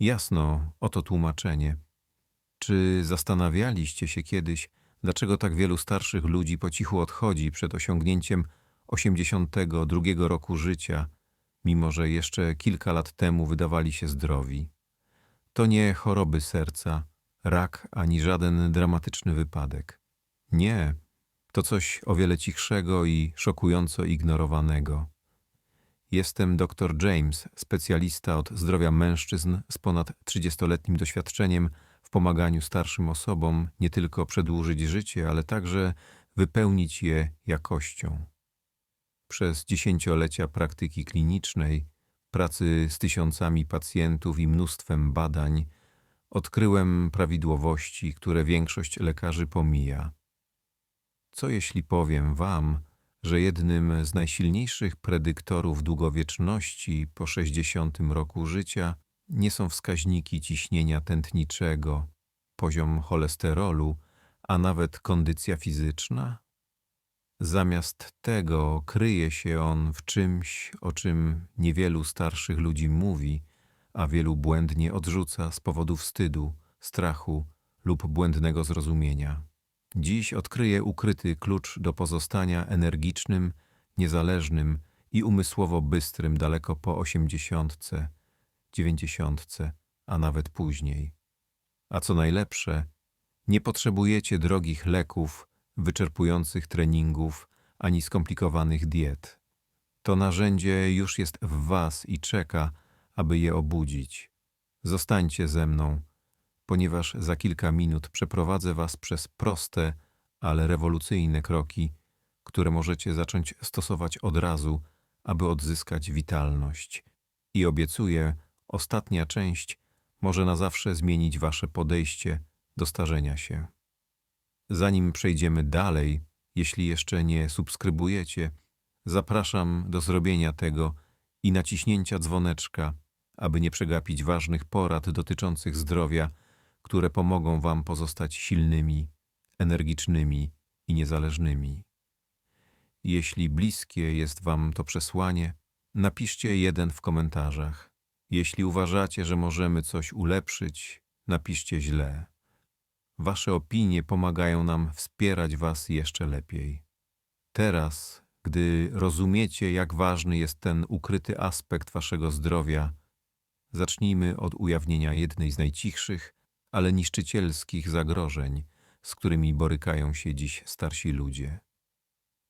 Jasno, oto tłumaczenie. Czy zastanawialiście się kiedyś, dlaczego tak wielu starszych ludzi po cichu odchodzi przed osiągnięciem 82 roku życia, mimo że jeszcze kilka lat temu wydawali się zdrowi? To nie choroby serca, rak ani żaden dramatyczny wypadek. Nie, to coś o wiele cichszego i szokująco ignorowanego. Jestem dr James, specjalista od zdrowia mężczyzn z ponad 30-letnim doświadczeniem w pomaganiu starszym osobom nie tylko przedłużyć życie, ale także wypełnić je jakością. Przez dziesięciolecia praktyki klinicznej, pracy z tysiącami pacjentów i mnóstwem badań, odkryłem prawidłowości, które większość lekarzy pomija. Co jeśli powiem Wam, że jednym z najsilniejszych predyktorów długowieczności po 60 roku życia nie są wskaźniki ciśnienia tętniczego, poziom cholesterolu, a nawet kondycja fizyczna? Zamiast tego kryje się on w czymś, o czym niewielu starszych ludzi mówi, a wielu błędnie odrzuca z powodu wstydu, strachu lub błędnego zrozumienia. Dziś odkryję ukryty klucz do pozostania energicznym, niezależnym i umysłowo bystrym daleko po osiemdziesiątce, dziewięćdziesiątce, a nawet później. A co najlepsze, nie potrzebujecie drogich leków, wyczerpujących treningów ani skomplikowanych diet. To narzędzie już jest w Was i czeka, aby je obudzić. Zostańcie ze mną, ponieważ za kilka minut przeprowadzę Was przez proste, ale rewolucyjne kroki, które możecie zacząć stosować od razu, aby odzyskać witalność. I obiecuję, ostatnia część może na zawsze zmienić Wasze podejście do starzenia się. Zanim przejdziemy dalej, jeśli jeszcze nie subskrybujecie, zapraszam do zrobienia tego i naciśnięcia dzwoneczka, aby nie przegapić ważnych porad dotyczących zdrowia, które pomogą Wam pozostać silnymi, energicznymi i niezależnymi. Jeśli bliskie jest Wam to przesłanie, napiszcie jeden w komentarzach. Jeśli uważacie, że możemy coś ulepszyć, napiszcie źle. Wasze opinie pomagają nam wspierać Was jeszcze lepiej. Teraz, gdy rozumiecie, jak ważny jest ten ukryty aspekt Waszego zdrowia, zacznijmy od ujawnienia jednej z najcichszych, ale niszczycielskich zagrożeń, z którymi borykają się dziś starsi ludzie.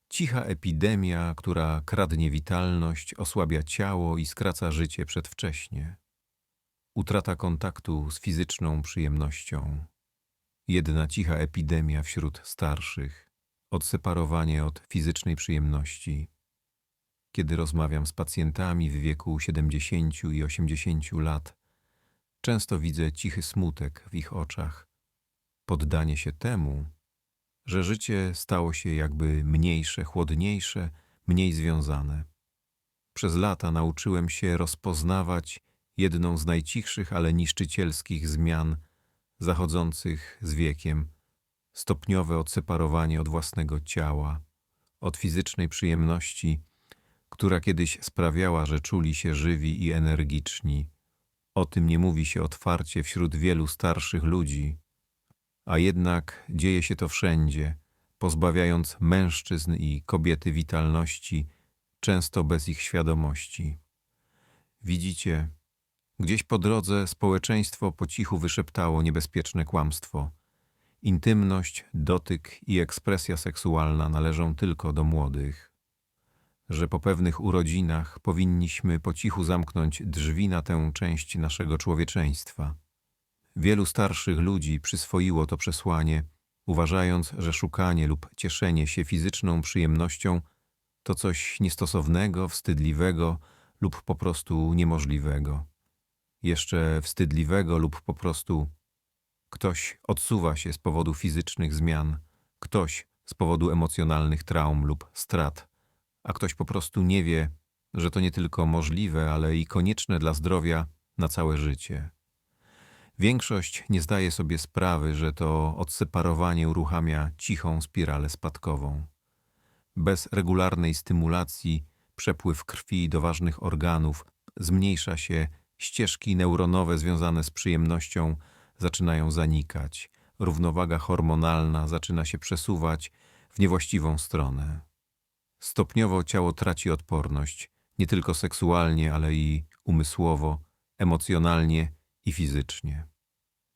Cicha epidemia, która kradnie witalność, osłabia ciało i skraca życie przedwcześnie. Utrata kontaktu z fizyczną przyjemnością. Jedna cicha epidemia wśród starszych. Odseparowanie od fizycznej przyjemności. Kiedy rozmawiam z pacjentami w wieku 70 i 80 lat, często widzę cichy smutek w ich oczach, poddanie się temu, że życie stało się jakby mniejsze, chłodniejsze, mniej związane. Przez lata nauczyłem się rozpoznawać jedną z najcichszych, ale niszczycielskich zmian zachodzących z wiekiem, stopniowe odseparowanie od własnego ciała, od fizycznej przyjemności, która kiedyś sprawiała, że czuli się żywi i energiczni. O tym nie mówi się otwarcie wśród wielu starszych ludzi, a jednak dzieje się to wszędzie, pozbawiając mężczyzn i kobiety witalności, często bez ich świadomości. Widzicie, gdzieś po drodze społeczeństwo po cichu wyszeptało niebezpieczne kłamstwo. Intymność, dotyk i ekspresja seksualna należą tylko do młodych. Że po pewnych urodzinach powinniśmy po cichu zamknąć drzwi na tę część naszego człowieczeństwa. Wielu starszych ludzi przyswoiło to przesłanie, uważając, że szukanie lub cieszenie się fizyczną przyjemnością to coś niestosownego, wstydliwego lub po prostu niemożliwego. Jeszcze wstydliwego lub po prostu ktoś odsuwa się z powodu fizycznych zmian, ktoś z powodu emocjonalnych traum lub strat, a ktoś po prostu nie wie, że to nie tylko możliwe, ale i konieczne dla zdrowia na całe życie. Większość nie zdaje sobie sprawy, że to odseparowanie uruchamia cichą spiralę spadkową. Bez regularnej stymulacji przepływ krwi do ważnych organów zmniejsza się ścieżki neuronowe związane z przyjemnością zaczynają zanikać, równowaga hormonalna zaczyna się przesuwać w niewłaściwą stronę. Stopniowo ciało traci odporność, nie tylko seksualnie, ale i umysłowo, emocjonalnie i fizycznie.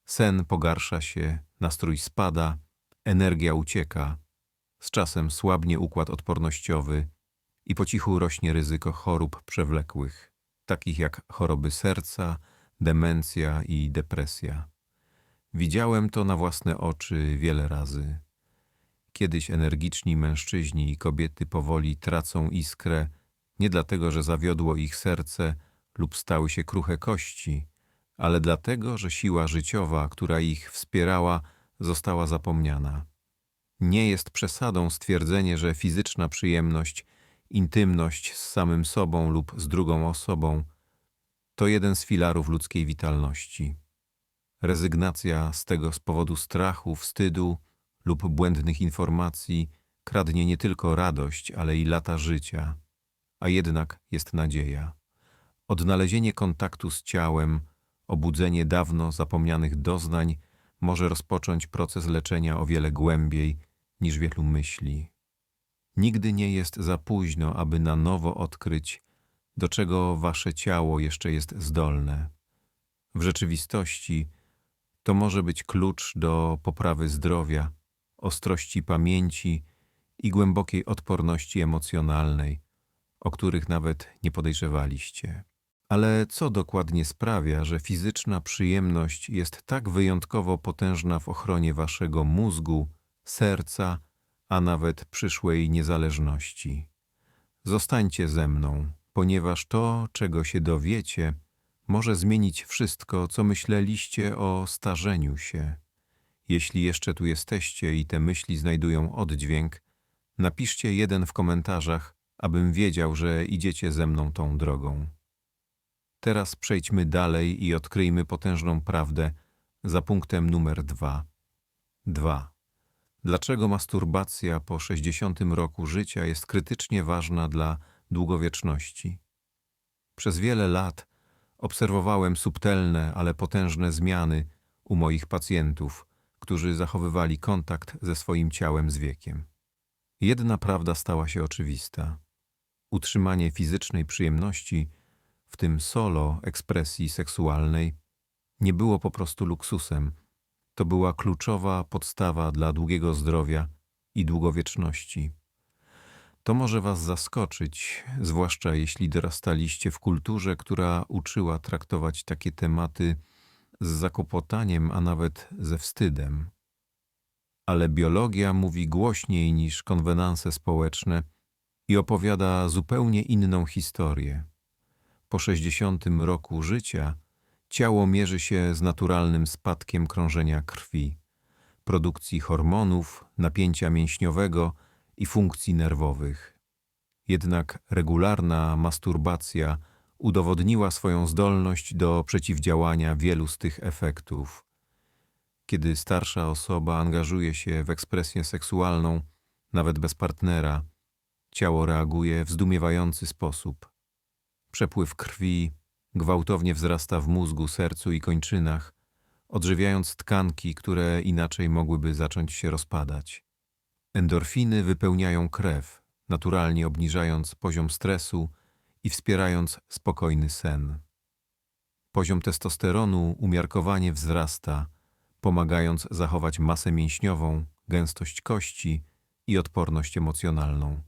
Sen pogarsza się, nastrój spada, energia ucieka, z czasem słabnie układ odpornościowy i po cichu rośnie ryzyko chorób przewlekłych, takich jak choroby serca, demencja i depresja. Widziałem to na własne oczy wiele razy. Kiedyś energiczni mężczyźni i kobiety powoli tracą iskrę, nie dlatego, że zawiodło ich serce lub stały się kruche kości, ale dlatego, że siła życiowa, która ich wspierała, została zapomniana. Nie jest przesadą stwierdzenie, że fizyczna przyjemność, intymność z samym sobą lub z drugą osobą to jeden z filarów ludzkiej witalności. Rezygnacja z tego z powodu strachu, wstydu lub błędnych informacji kradnie nie tylko radość, ale i lata życia, a jednak jest nadzieja. Odnalezienie kontaktu z ciałem, obudzenie dawno zapomnianych doznań może rozpocząć proces leczenia o wiele głębiej niż wielu myśli. Nigdy nie jest za późno, aby na nowo odkryć, do czego wasze ciało jeszcze jest zdolne. W rzeczywistości to może być klucz do poprawy zdrowia, ostrości pamięci i głębokiej odporności emocjonalnej, o których nawet nie podejrzewaliście. Ale co dokładnie sprawia, że fizyczna przyjemność jest tak wyjątkowo potężna w ochronie waszego mózgu, serca, a nawet przyszłej niezależności? Zostańcie ze mną, ponieważ to, czego się dowiecie, może zmienić wszystko, co myśleliście o starzeniu się. Jeśli jeszcze tu jesteście i te myśli znajdują oddźwięk, napiszcie jeden w komentarzach, abym wiedział, że idziecie ze mną tą drogą. Teraz przejdźmy dalej i odkryjmy potężną prawdę za punktem numer dwa. 2. Dlaczego masturbacja po 60 roku życia jest krytycznie ważna dla długowieczności? Przez wiele lat obserwowałem subtelne, ale potężne zmiany u moich pacjentów, którzy zachowywali kontakt ze swoim ciałem z wiekiem. Jedna prawda stała się oczywista. Utrzymanie fizycznej przyjemności – w tym solo ekspresji seksualnej, nie było po prostu luksusem. To była kluczowa podstawa dla długiego zdrowia i długowieczności. To może Was zaskoczyć, zwłaszcza jeśli dorastaliście w kulturze, która uczyła traktować takie tematy z zakłopotaniem, a nawet ze wstydem. Ale biologia mówi głośniej niż konwenanse społeczne i opowiada zupełnie inną historię. Po 60 roku życia ciało mierzy się z naturalnym spadkiem krążenia krwi, produkcji hormonów, napięcia mięśniowego i funkcji nerwowych. Jednak regularna masturbacja udowodniła swoją zdolność do przeciwdziałania wielu z tych efektów. Kiedy starsza osoba angażuje się w ekspresję seksualną, nawet bez partnera, ciało reaguje w zdumiewający sposób. Przepływ krwi gwałtownie wzrasta w mózgu, sercu i kończynach, odżywiając tkanki, które inaczej mogłyby zacząć się rozpadać. Endorfiny wypełniają krew, naturalnie obniżając poziom stresu i wspierając spokojny sen. Poziom testosteronu umiarkowanie wzrasta, pomagając zachować masę mięśniową, gęstość kości i odporność emocjonalną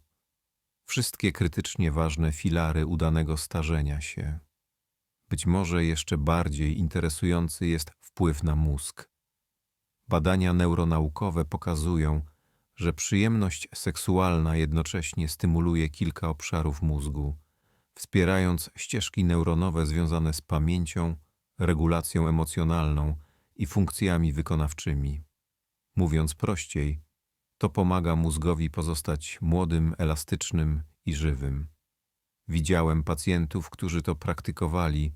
wszystkie krytycznie ważne filary udanego starzenia się. Być może jeszcze bardziej interesujący jest wpływ na mózg. Badania neuronaukowe pokazują, że przyjemność seksualna jednocześnie stymuluje kilka obszarów mózgu, wspierając ścieżki neuronowe związane z pamięcią, regulacją emocjonalną i funkcjami wykonawczymi. Mówiąc prościej, to pomaga mózgowi pozostać młodym, elastycznym i żywym. Widziałem pacjentów, którzy to praktykowali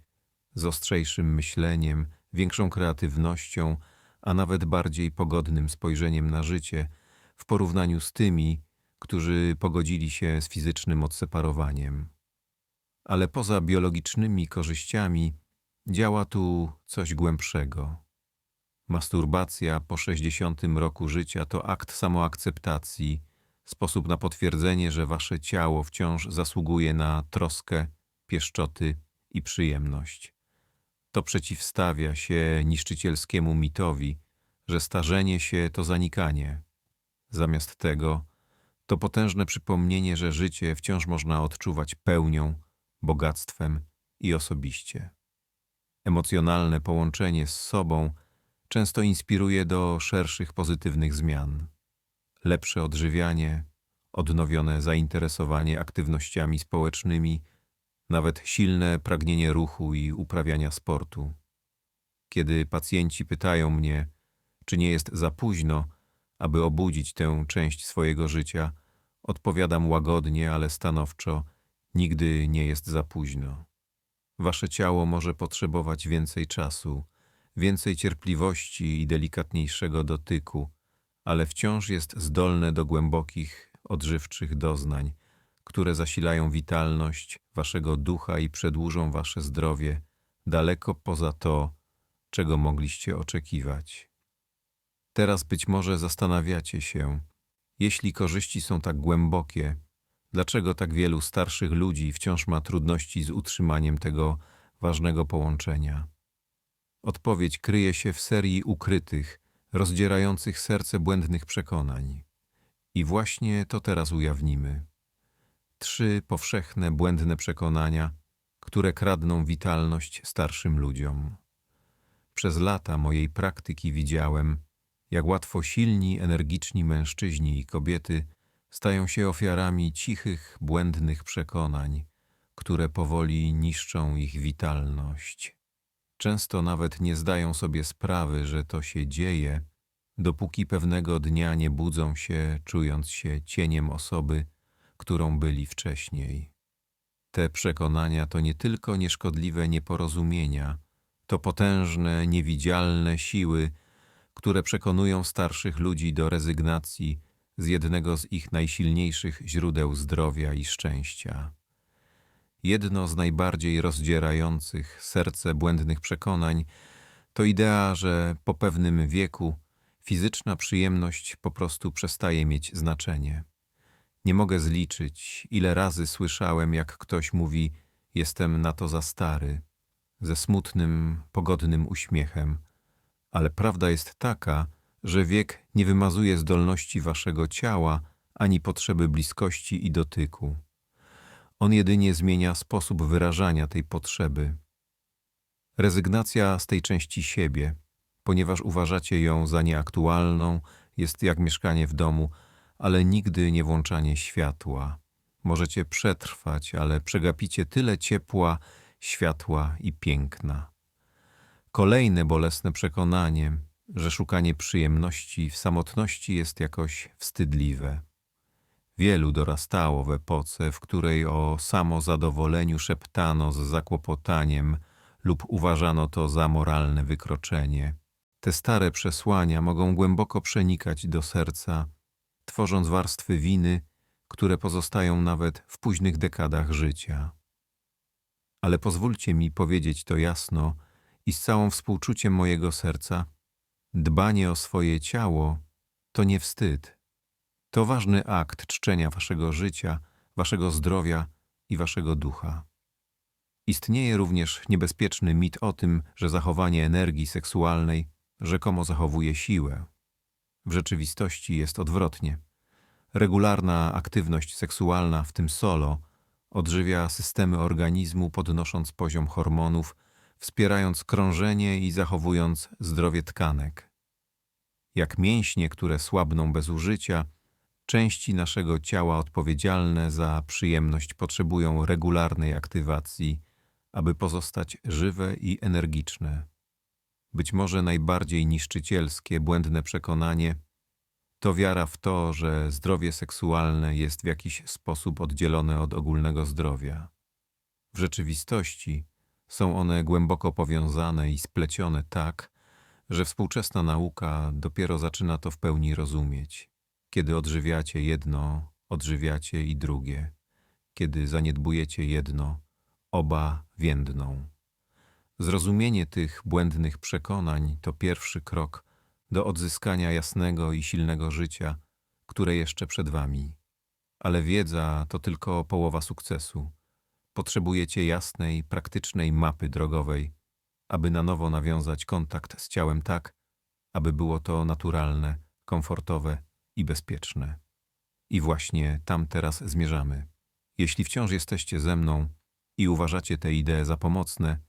z ostrzejszym myśleniem, większą kreatywnością, a nawet bardziej pogodnym spojrzeniem na życie w porównaniu z tymi, którzy pogodzili się z fizycznym odseparowaniem. Ale poza biologicznymi korzyściami, Działa tu coś głębszego. Masturbacja po 60 roku życia to akt samoakceptacji, sposób na potwierdzenie, że wasze ciało wciąż zasługuje na troskę, pieszczoty i przyjemność. To przeciwstawia się niszczycielskiemu mitowi, że starzenie się to zanikanie. Zamiast tego to potężne przypomnienie, że życie wciąż można odczuwać pełnią, bogactwem i osobiście. Emocjonalne połączenie z sobą często inspiruje do szerszych pozytywnych zmian. Lepsze odżywianie, odnowione zainteresowanie aktywnościami społecznymi, nawet silne pragnienie ruchu i uprawiania sportu. Kiedy pacjenci pytają mnie, czy nie jest za późno, aby obudzić tę część swojego życia, odpowiadam łagodnie, ale stanowczo: nigdy nie jest za późno. Wasze ciało może potrzebować więcej czasu, więcej cierpliwości i delikatniejszego dotyku, ale wciąż jest zdolne do głębokich, odżywczych doznań, które zasilają witalność waszego ducha i przedłużą wasze zdrowie daleko poza to, czego mogliście oczekiwać. Teraz być może zastanawiacie się, jeśli korzyści są tak głębokie, dlaczego tak wielu starszych ludzi wciąż ma trudności z utrzymaniem tego ważnego połączenia. Odpowiedź kryje się w serii ukrytych, rozdzierających serce błędnych przekonań. I właśnie to teraz ujawnimy. Trzy powszechne, błędne przekonania, które kradną witalność starszym ludziom. Przez lata mojej praktyki widziałem, jak łatwo silni, energiczni mężczyźni i kobiety stają się ofiarami cichych, błędnych przekonań, które powoli niszczą ich witalność. Często nawet nie zdają sobie sprawy, że to się dzieje, dopóki pewnego dnia nie budzą się, czując się cieniem osoby, którą byli wcześniej. Te przekonania to nie tylko nieszkodliwe nieporozumienia, to potężne, niewidzialne siły, które przekonują starszych ludzi do rezygnacji z jednego z ich najsilniejszych źródeł zdrowia i szczęścia. Jedno z najbardziej rozdzierających serce błędnych przekonań to idea, że po pewnym wieku fizyczna przyjemność po prostu przestaje mieć znaczenie. Nie mogę zliczyć, ile razy słyszałem, jak ktoś mówi: Jestem na to za stary, ze smutnym, pogodnym uśmiechem. Ale prawda jest taka, że wiek nie wymazuje zdolności waszego ciała ani potrzeby bliskości i dotyku. On jedynie zmienia sposób wyrażania tej potrzeby. Rezygnacja z tej części siebie, ponieważ uważacie ją za nieaktualną, jest jak mieszkanie w domu, ale nigdy nie włączanie światła. Możecie przetrwać, ale przegapicie tyle ciepła, światła i piękna. Kolejne bolesne przekonanie, że szukanie przyjemności w samotności jest jakoś wstydliwe. Wielu dorastało w epoce, w której o samozadowoleniu szeptano z zakłopotaniem lub uważano to za moralne wykroczenie. Te stare przesłania mogą głęboko przenikać do serca, tworząc warstwy winy, które pozostają nawet w późnych dekadach życia. Ale pozwólcie mi powiedzieć to jasno i z całą współczuciem mojego serca: dbanie o swoje ciało to nie wstyd to ważny akt czczenia waszego życia, waszego zdrowia i waszego ducha. Istnieje również niebezpieczny mit o tym, że zachowanie energii seksualnej rzekomo zachowuje siłę. W rzeczywistości jest odwrotnie. Regularna aktywność seksualna, w tym solo, odżywia systemy organizmu, podnosząc poziom hormonów, wspierając krążenie i zachowując zdrowie tkanek. Jak mięśnie, które słabną bez użycia, Części naszego ciała odpowiedzialne za przyjemność potrzebują regularnej aktywacji, aby pozostać żywe i energiczne. Być może najbardziej niszczycielskie, błędne przekonanie to wiara w to, że zdrowie seksualne jest w jakiś sposób oddzielone od ogólnego zdrowia. W rzeczywistości są one głęboko powiązane i splecione tak, że współczesna nauka dopiero zaczyna to w pełni rozumieć. Kiedy odżywiacie jedno, odżywiacie i drugie. Kiedy zaniedbujecie jedno, oba więdną. Zrozumienie tych błędnych przekonań to pierwszy krok do odzyskania jasnego i silnego życia, które jeszcze przed wami. Ale wiedza to tylko połowa sukcesu. Potrzebujecie jasnej, praktycznej mapy drogowej, aby na nowo nawiązać kontakt z ciałem tak, aby było to naturalne, komfortowe i bezpieczne. I właśnie tam teraz zmierzamy. Jeśli wciąż jesteście ze mną i uważacie te idee za pomocne,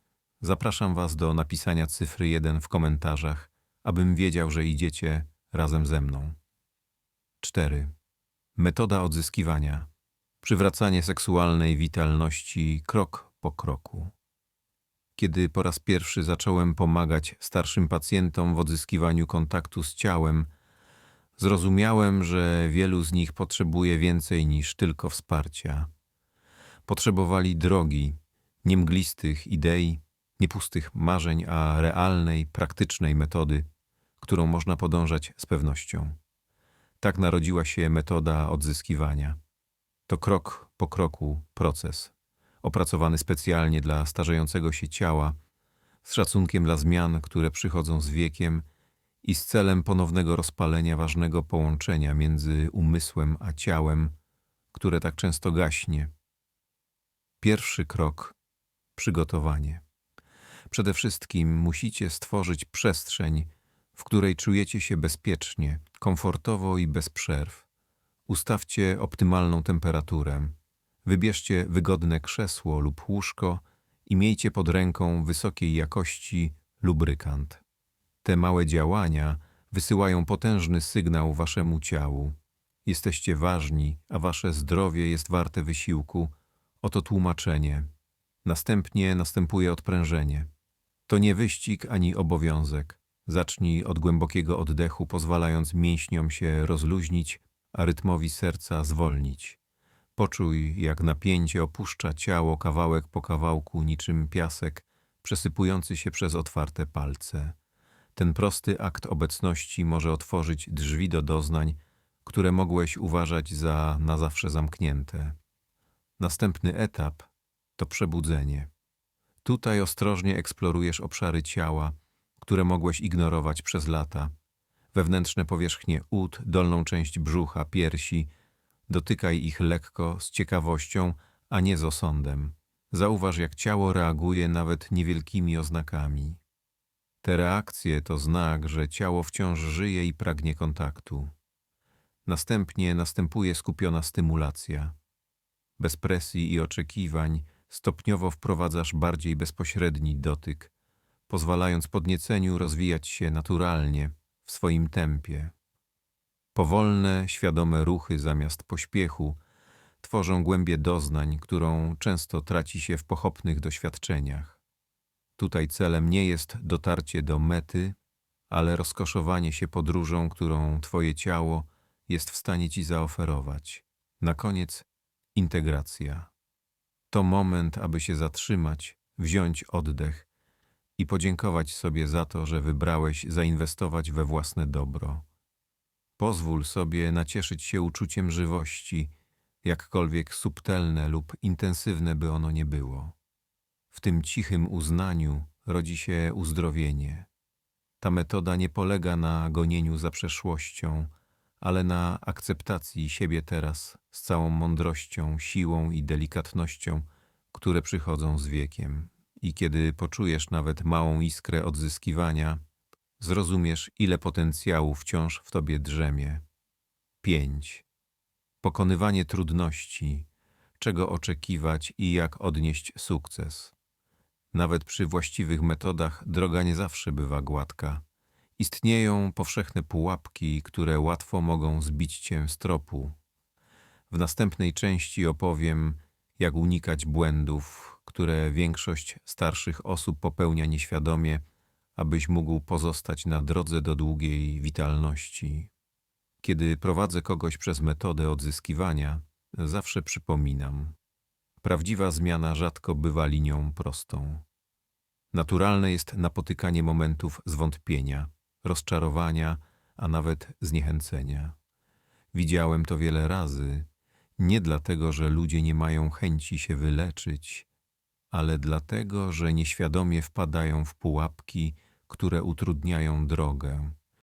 zapraszam Was do napisania cyfry 1 w komentarzach, abym wiedział, że idziecie razem ze mną. 4. Metoda odzyskiwania. Przywracanie seksualnej witalności krok po kroku. Kiedy po raz pierwszy zacząłem pomagać starszym pacjentom w odzyskiwaniu kontaktu z ciałem, zrozumiałem, że wielu z nich potrzebuje więcej niż tylko wsparcia. Potrzebowali drogi, nie mglistych idei, nie pustych marzeń, a realnej, praktycznej metody, którą można podążać z pewnością. Tak narodziła się metoda odzyskiwania. To krok po kroku proces, opracowany specjalnie dla starzejącego się ciała, z szacunkiem dla zmian, które przychodzą z wiekiem i z celem ponownego rozpalenia ważnego połączenia między umysłem a ciałem, które tak często gaśnie. Pierwszy krok przygotowanie. Przede wszystkim musicie stworzyć przestrzeń, w której czujecie się bezpiecznie, komfortowo i bez przerw. Ustawcie optymalną temperaturę. Wybierzcie wygodne krzesło lub łóżko i miejcie pod ręką wysokiej jakości lubrykant. Te małe działania wysyłają potężny sygnał waszemu ciału. Jesteście ważni, a wasze zdrowie jest warte wysiłku. Oto tłumaczenie. Następnie następuje odprężenie. To nie wyścig ani obowiązek. Zacznij od głębokiego oddechu, pozwalając mięśniom się rozluźnić, a rytmowi serca zwolnić. Poczuj, jak napięcie opuszcza ciało kawałek po kawałku, niczym piasek przesypujący się przez otwarte palce. Ten prosty akt obecności może otworzyć drzwi do doznań, które mogłeś uważać za na zawsze zamknięte. Następny etap to przebudzenie. Tutaj ostrożnie eksplorujesz obszary ciała, które mogłeś ignorować przez lata. Wewnętrzne powierzchnie ud, dolną część brzucha, piersi. Dotykaj ich lekko, z ciekawością, a nie z osądem. Zauważ, jak ciało reaguje nawet niewielkimi oznakami. Te reakcje to znak, że ciało wciąż żyje i pragnie kontaktu. Następnie następuje skupiona stymulacja. Bez presji i oczekiwań stopniowo wprowadzasz bardziej bezpośredni dotyk, pozwalając podnieceniu rozwijać się naturalnie, w swoim tempie. Powolne, świadome ruchy zamiast pośpiechu tworzą głębię doznań, którą często traci się w pochopnych doświadczeniach. Tutaj celem nie jest dotarcie do mety, ale rozkoszowanie się podróżą, którą Twoje ciało jest w stanie Ci zaoferować. Na koniec integracja. To moment, aby się zatrzymać, wziąć oddech i podziękować sobie za to, że wybrałeś zainwestować we własne dobro. Pozwól sobie nacieszyć się uczuciem żywości, jakkolwiek subtelne lub intensywne by ono nie było. W tym cichym uznaniu rodzi się uzdrowienie. Ta metoda nie polega na gonieniu za przeszłością, ale na akceptacji siebie teraz z całą mądrością, siłą i delikatnością, które przychodzą z wiekiem. I kiedy poczujesz nawet małą iskrę odzyskiwania, zrozumiesz, ile potencjału wciąż w tobie drzemie. 5. Pokonywanie trudności, czego oczekiwać i jak odnieść sukces. Nawet przy właściwych metodach droga nie zawsze bywa gładka. Istnieją powszechne pułapki, które łatwo mogą zbić cię z tropu. W następnej części opowiem, jak unikać błędów, które większość starszych osób popełnia nieświadomie, abyś mógł pozostać na drodze do długiej witalności. Kiedy prowadzę kogoś przez metodę odzyskiwania, zawsze przypominam. Prawdziwa zmiana rzadko bywa linią prostą. Naturalne jest napotykanie momentów zwątpienia, rozczarowania, a nawet zniechęcenia. Widziałem to wiele razy, nie dlatego, że ludzie nie mają chęci się wyleczyć, ale dlatego, że nieświadomie wpadają w pułapki, które utrudniają drogę.